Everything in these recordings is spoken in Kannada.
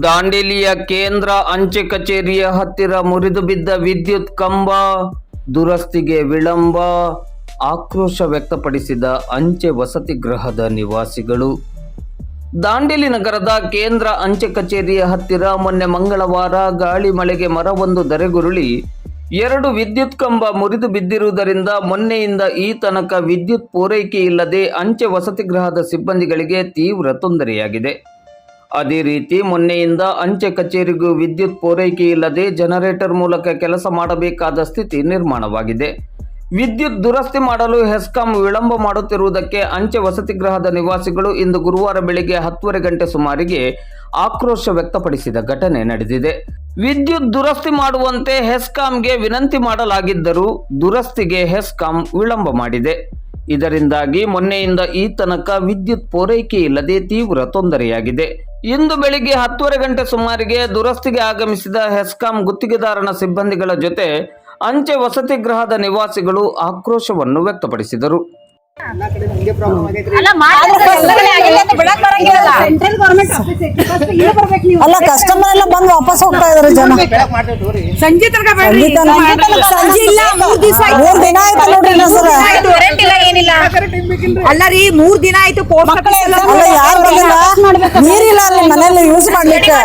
ದಾಂಡೇಲಿಯ ಕೇಂದ್ರ ಅಂಚೆ ಕಚೇರಿಯ ಹತ್ತಿರ ಮುರಿದು ಬಿದ್ದ ವಿದ್ಯುತ್ ಕಂಬ ದುರಸ್ತಿಗೆ ವಿಳಂಬ ಆಕ್ರೋಶ ವ್ಯಕ್ತಪಡಿಸಿದ ಅಂಚೆ ವಸತಿ ಗೃಹದ ನಿವಾಸಿಗಳು. ದಾಂಡೇಲಿ ನಗರದ ಕೇಂದ್ರ ಅಂಚೆ ಕಚೇರಿಯ ಹತ್ತಿರ ಮೊನ್ನೆ ಮಂಗಳವಾರ ಗಾಳಿ ಮಳೆಗೆ ಮರವೊಂದು ಧರೆಗುರುಳಿ ಎರಡು ವಿದ್ಯುತ್ ಕಂಬ ಮುರಿದು ಬಿದ್ದಿರುವುದರಿಂದ ಮೊನ್ನೆಯಿಂದ ಈ ತನಕ ವಿದ್ಯುತ್ ಪೂರೈಕೆ ಇಲ್ಲದೆ ಅಂಚೆ ವಸತಿ ಗೃಹದ ಸಿಬ್ಬಂದಿಗಳಿಗೆ ತೀವ್ರ ತೊಂದರೆಯಾಗಿದೆ. ಅದೇ ರೀತಿ ಮೊನ್ನೆಯಿಂದ ಅಂಚೆ ಕಚೇರಿಗೂ ವಿದ್ಯುತ್ ಪೂರೈಕೆ ಇಲ್ಲದೆ ಜನರೇಟರ್ ಮೂಲಕ ಕೆಲಸ ಮಾಡಬೇಕಾದ ಸ್ಥಿತಿ ನಿರ್ಮಾಣವಾಗಿದೆ. ವಿದ್ಯುತ್ ದುರಸ್ತಿ ಮಾಡಲು ಹೆಸ್ಕಾಂ ವಿಳಂಬ ಮಾಡುತ್ತಿರುವುದಕ್ಕೆ ಅಂಚೆ ವಸತಿ ಗೃಹದ ನಿವಾಸಿಗಳು ಇಂದು ಗುರುವಾರ ಬೆಳಿಗ್ಗೆ ಹತ್ತುವರೆ ಗಂಟೆ ಸುಮಾರಿಗೆ ಆಕ್ರೋಶ ವ್ಯಕ್ತಪಡಿಸಿದ ಘಟನೆ ನಡೆದಿದೆ. ವಿದ್ಯುತ್ ದುರಸ್ತಿ ಮಾಡುವಂತೆ ಹೆಸ್ಕಾಂಗೆ ವಿನಂತಿ ಮಾಡಲಾಗಿದ್ದರೂ ದುರಸ್ತಿಗೆ ಹೆಸ್ಕಾಂ ವಿಳಂಬ ಮಾಡಿದೆ. ಇದರಿಂದಾಗಿ ಮೊನ್ನೆಯಿಂದ ಈ ತನಕ ವಿದ್ಯುತ್ ಪೂರೈಕೆ ಇಲ್ಲದೆ ತೀವ್ರ ತೊಂದರೆಯಾಗಿದೆ. ಇಂದು ಬೆಳಿಗ್ಗೆ ಹತ್ತುವರೆ ಗಂಟೆ ಸುಮಾರಿಗೆ ದುರಸ್ತಿಗೆ ಆಗಮಿಸಿದ ಹೆಸ್ಕಾಂ ಗುತ್ತಿಗೆದಾರನ ಸಿಬ್ಬಂದಿಗಳ ಜೊತೆ ಅಂಚೆ ವಸತಿ ಗೃಹದ ನಿವಾಸಿಗಳು ಆಕ್ರೋಶವನ್ನು ವ್ಯಕ್ತಪಡಿಸಿದರು. ಅಲ್ಲ ಮಾಡ್ತಾರೆ ಆಗಿಲ್ಲ. ಅಂತ ಬಿಡಕ್ ಬರಂಗಿಲ್ಲ ಸೆಂಟ್ರಲ್ ಗೌರ್ಮೆಂಟ್ ಆಫೀಸ್ ಐತಿ ಬರ್ಬೇಕು ನೀವು. ಅಲ್ಲ ಕಸ್ಟಮರ್ ಎಲ್ಲ ಬಂದು ವಾಪಸ್ ಹೋಗ್ತಾ ಇದಾರೆ ಜನ. ಸಂಜೆ ಇಲ್ಲ ಮೂರ್ ದಿವಸ ಮೂರ್ ದಿನ ಆಯ್ತು ನೋಡ್ರಿ ನಾ ಸರ ಕರೆಂಟ್ ಇಲ್ಲ ಏನಿಲ್ಲ. ಅಲ್ಲ ರೀ ಮೂರ್ ದಿನ ಆಯ್ತು ಪೋಸ್ಟ್ ಅಲ್ಲ ಯಾರು ಬಂದಿಲ್ಲ? ನೀರಿಲ್ಲ ಅಲ್ಲಿ ಮನೇಲಿ ಯೂಸ್ ಮಾಡ್ಲಿಕ್ಕೆ.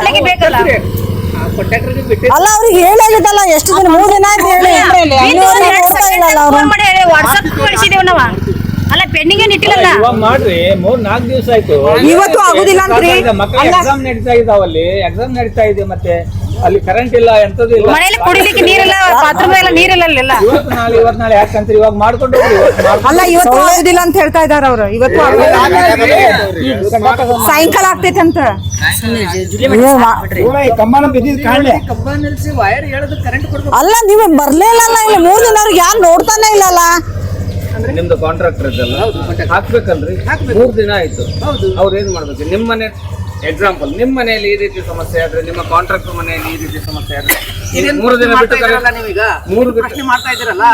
ಅಲ್ಲ ಅವ್ರಿಗೆ ಹೇಳಿದ್ದಲ್ಲ ಎಷ್ಟು ದಿನ ಮೂರ್ ದಿನ ಆಯ್ತು ಹೇಳಿ. ನೋಡ್ತಾ ಅವರು. ಕಳಿಸಿದೇವ್ ನಾವ. ಅಲ್ಲ ಪೆಂಡಿಂಗ್ ಏನ್ ಇಟ್ಟಿಲ್ಲ ಇವಾಗ ಮಾಡ್ರಿ ಮೂರ್ ನಾಲ್ಕು ದಿವಸ ಆಯ್ತು. ಇವತ್ತು ಆಗುದಿಲ್ಲ ಅಂತ್ರಿ ಮಕ್ಕಳ ಎಕ್ಸಾಮ್ ನಡೀತಾ ಇದಾವಲ್ಲಿ ಎಕ್ಸಾಮ್ ನಡೀತಾ ಇದೆ ಮತ್ತೆ. ಅಲ್ಲಿ ಕರೆಂಟ್ ಇಲ್ಲ ಎಂತದ್ದು ಇಲ್ಲ. ಮನೆಯಲ್ಲಿ ಕುಡಿಲಿಕ್ಕೆ ನೀರಿಲ್ಲ ಬಾತ್ರೂಮ್ ಎಲ್ಲ ನೀರಿಲ್ಲ ಅಲ್ಲೆಲ್ಲ ಇವತ್ತು ನಾಳೆ ಇವತ್ತು ನಾಳೆ ಯಾಕಂತೀರಿ ಇವಾಗ ಮಾಡ್ಕೊಂಡು ಅಲ್ಲ ಇವತ್ತು ಆಗುದಿಲ್ಲ ಅಂತ ಹೇಳ್ತಾ ಇದಾರ ಅವ್ರು. ಇವತ್ತು ಸಾಯಂಕಾಲ ಆಗ್ತೈತೆ ಅಂತ. ಅಲ್ಲ ನೀವು ಬರ್ಲೇ ಇಲ್ಲಲ್ಲ ಇಲ್ಲಿ ಮೂರ್ ದಿನ ಅವ್ರಿಗೆ ಯಾರು ನೋಡ್ತಾನೆ ಇಲ್ಲಲ್ಲ? ನಿಮ್ದು ಕಾಂಟ್ರಾಕ್ಟರ್ ಇದೆಲ್ಲ. ಹಾಕ್ಬೇಕಲ್ರಿ? ಮೂರ್ ದಿನ ಆಯ್ತು. ಅವ್ರು ಏನ್ ಮಾಡ್ಬೇಕು? ನಿಮ್ಮ ಮನೆ ಎಕ್ಸಾಂಪಲ್ ನಿಮ್ ಮನೆಯಲ್ಲಿ ಈ ರೀತಿ ಸಮಸ್ಯೆ ಆದ್ರೆ ನಿಮ್ಮ ಕಾಂಟ್ರಾಕ್ಟರ್ ಮನೆಯಲ್ಲಿ ಈ ರೀತಿ ಸಮಸ್ಯೆ ಆದ್ರೆ ಮೂರು ದಿನ ಬಿಟ್ಟು ನೀವೀಗ? ಮೂರು ಪ್ರಶ್ನೆ ಮಾಡ್ತಾ ಇದ್ದೀರಲ್ಲ?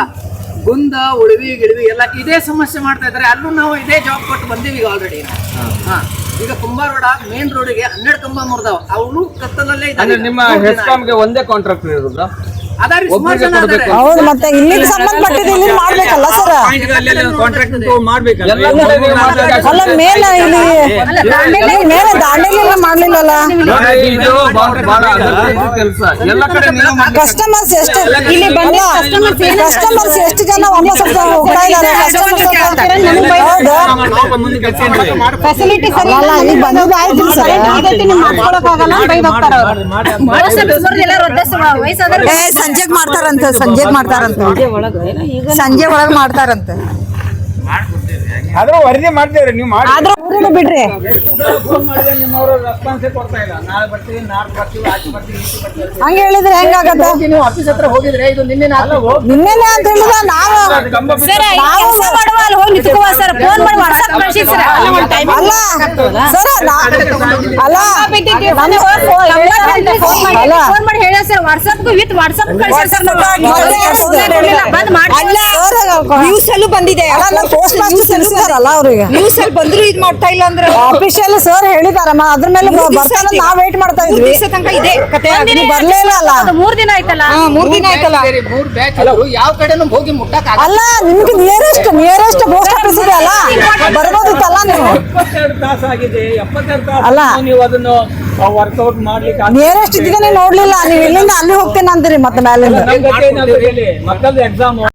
ಗುಂದ ಉಳಿವಿ ಗಿಳಿವಿ ಎಲ್ಲ ಇದೇ ಸಮಸ್ಯೆ ಮಾಡ್ತಾ ಇದ್ದಾರೆ. ಅಲ್ಲೂ ನಾವು ಇದೇ ಜಾಬ್ ಕೊಟ್ಟು ಬಂದೀವಿ ಈಗ ಆಲ್ರೆಡಿ ಹಾ. ಈಗ ಕುಂಬಾರೋಡ ಮೇನ್ ರೋಡಿಗೆ ಹನ್ನೆರಡು ಕಂಬ ಮುರಿದಾವ. ಅವನು ಕತ್ತಲಲ್ಲೇ ಇದ್ದಾರೆ ನಿಮ್ಮ ಹೆಸ್ಕಾಮ್ಗೆ ಒಂದೇ ಕಾಂಟ್ರಾಕ್ಟರ್ ಇರುದಾ ಹೌದು ಮತ್ತೆ ಇಲ್ಲಿಗೆ ಸಂಬಂಧಪಟ್ಟಿದ್ದು ಇಲ್ಲಿ ಮಾಡ್ಬೇಕಲ್ಲ ಸರ್? ಅಲ್ಲ ಮೇಲೆ ಇಲ್ಲಿ ಮೇಲೆ ದಾಂಡೇಲಿ ಎಲ್ಲ ಮಾಡ್ಲಿಲ್ಲಲ್ಲ. ಕಸ್ಟಮರ್ಸ್ ಎಷ್ಟು ಇಲ್ಲಿ ಬಂದ ಕಸ್ಟಮರ್ಸ್ ಎಷ್ಟು ಜನ ವಾಪಸ್ ಹೋಗ್ತಾ ಹೋಗ್ತಾ ಕಟ್ಕೊಂಡ್ವಿ. ಫೆಸಿಲಿಟಿ ಸರಿ ಅಲ್ಲ ಈಗ ಬಂದಿದ್ದು ಆಯ್ತು ಸರ್. ಎಲ್ಲ ರೊದ್ದ ವಯಸ್ಸಾದ್ರೆ ಏ ಸಂಜೆಗ್ ಮಾಡ್ತಾರಂತ ಸಂಜೆಗ್ ಮಾಡ್ತಾರಂತ. ಸಂಜೆ ಒಳಗ್ ಮಾಡ್ತಾರಂತ. ಆದ್ರೂ ವರದಿ ಮಾಡ್ತೀವ್ರಿ ನೀವು ಮಾಡಿ. ಆದ್ರೂ ಊರಿನ ಬಿಡ್ರಿ. ಫೋನ್ ಮಾಡಿದ್ರೆ ನಿಮ್ಮವರು ರೆಸ್ಪಾನ್ಸೇ ಕೊಡ್ತಾ ಇಲ್ಲ ನಾಳೆ ಬರ್ತೀವಿ ನಾಳೆ ಬರ್ತೀವಿ ಆಚೆ ಬರ್ತೀವಿ ಈಚೆ ಬರ್ತೀವಿ ಹಂಗ ಹೇಳಿದ್ರೆ ಹೆಂಗಾಗತ್ತ ಹೋಗಿ ನೀವು ಆಫೀಸ್ ಹತ್ರ ಹೋಗಿದ್ರೆ ಇದು ನಿನ್ನೆ ನಿನ್ನೆನೆ ಅಂತ ಹೇಳಿದ ನಾವು ಸರ್ ಕೆಲಸ ಮಾಡುವ ಅಲ್ಲಿ ಹೋಗಿ ನಿಂತ್ಕೋ ಸರ್. ಫೋನ್ ಮಾಡಿ ವಾಟ್ಸ್ಆಪ್ ಕಳಿಸಿ ಸರ್. ಅಲ್ಲ ಸರ್ ಅಲ್ಲ ಅಲ್ಲ ಫೋನ್ ಮಾಡಿ ಹೇಳ ಸರ್. ವಾಟ್ಸ್ಆಪ್ ವಿತ್ ವಾಟ್ಸ್ಆಪ್ ಕಳಿಸಿ ಸರ್. ನ್ಯೂಸ್ ಅಲ್ಲೂ ಬಂದಿದೆ. ಪೋಸ್ಟ್ ತಿಳಿಸಿದಾರಲ್ಲ ಅವ್ರಿಗೆ. ನ್ಯೂಸ್ ಅಲ್ಲಿ ಬಂದ್ರು ಇದ್ ಮಾಡ್ತಾ ಇಲ್ಲ ಅಂದ್ರೆ? ಆಫೀಷಿಯಲ್ ಸರ್ ಹೇಳಿದಾರಮ್ಮ ಅದ್ರ ಮೇಲೆ ಬರ್ತಾನೆ ನಾವ್ ವೇಟ್ ಮಾಡ್ತಾ ಮೂರ್ ಇದ್ವಿ. ದಿವಸ ತನಕ ಇದೆ. ಕತೆ ನೀವು ಬರ್ಲೇ ಇಲ್ಲ ಅಲ್ಲ ಅದು ಮೂರ್ ದಿನ ಆಯ್ತಲ್ಲ? ಹಾ ಮೂರ್ ದಿನ ಆಯ್ತಲ್ಲ? ಸೇರಿ ಮೂರ್ ಬ್ಯಾಚ್ ಯಾವ ಕಡೆನೂ ಹೋಗಿ ಮುಟ್ಟಕ್ ಅಲ್ಲ ನಿಮ್ಗೆ ನಿಯರೆಸ್ಟ್ ನಿಯರೆಸ್ಟ್ ಪೋಸ್ಟ್ ಆಫೀಸ್ ಇದೆ ಅಲ್ಲ? ಬರ್ಬೋದಿತ್ತಲ್ಲ ನೀವು? ಎಪ್ಪತ್ತೆರಡು ತಾಸು ಆಗಿದೆ ಎಪ್ಪತ್ತೆರಡು ಅಲ್ಲ. ತಾಸು ನೀವು ಅದನ್ನು ವರ್ಕೌಟ್ ಮಾಡ್ಲಿಕ್ಕೆ ಆಗ್ತಿಲ್ಲ. ನಿಯರೆಸ್ಟ್ ಇದಕ್ಕೆ ನೋಡ್ಲಿಲ್ಲ. ನೀವು ಇಲ್ಲಿಂದ ಅಲ್ಲಿ ಹೋಗ್ತೇನೆ ಅಂದ್ರಿ ಮತ್ತೆ ಮೇಲಿಂದ ನಮ್ಗೆ ಗೊತ್ತೇನಾದ್ರು ಹೇಳಿ. ಮಕ್ಕಳದ್ದು ಎಕ್ಸಾಮ್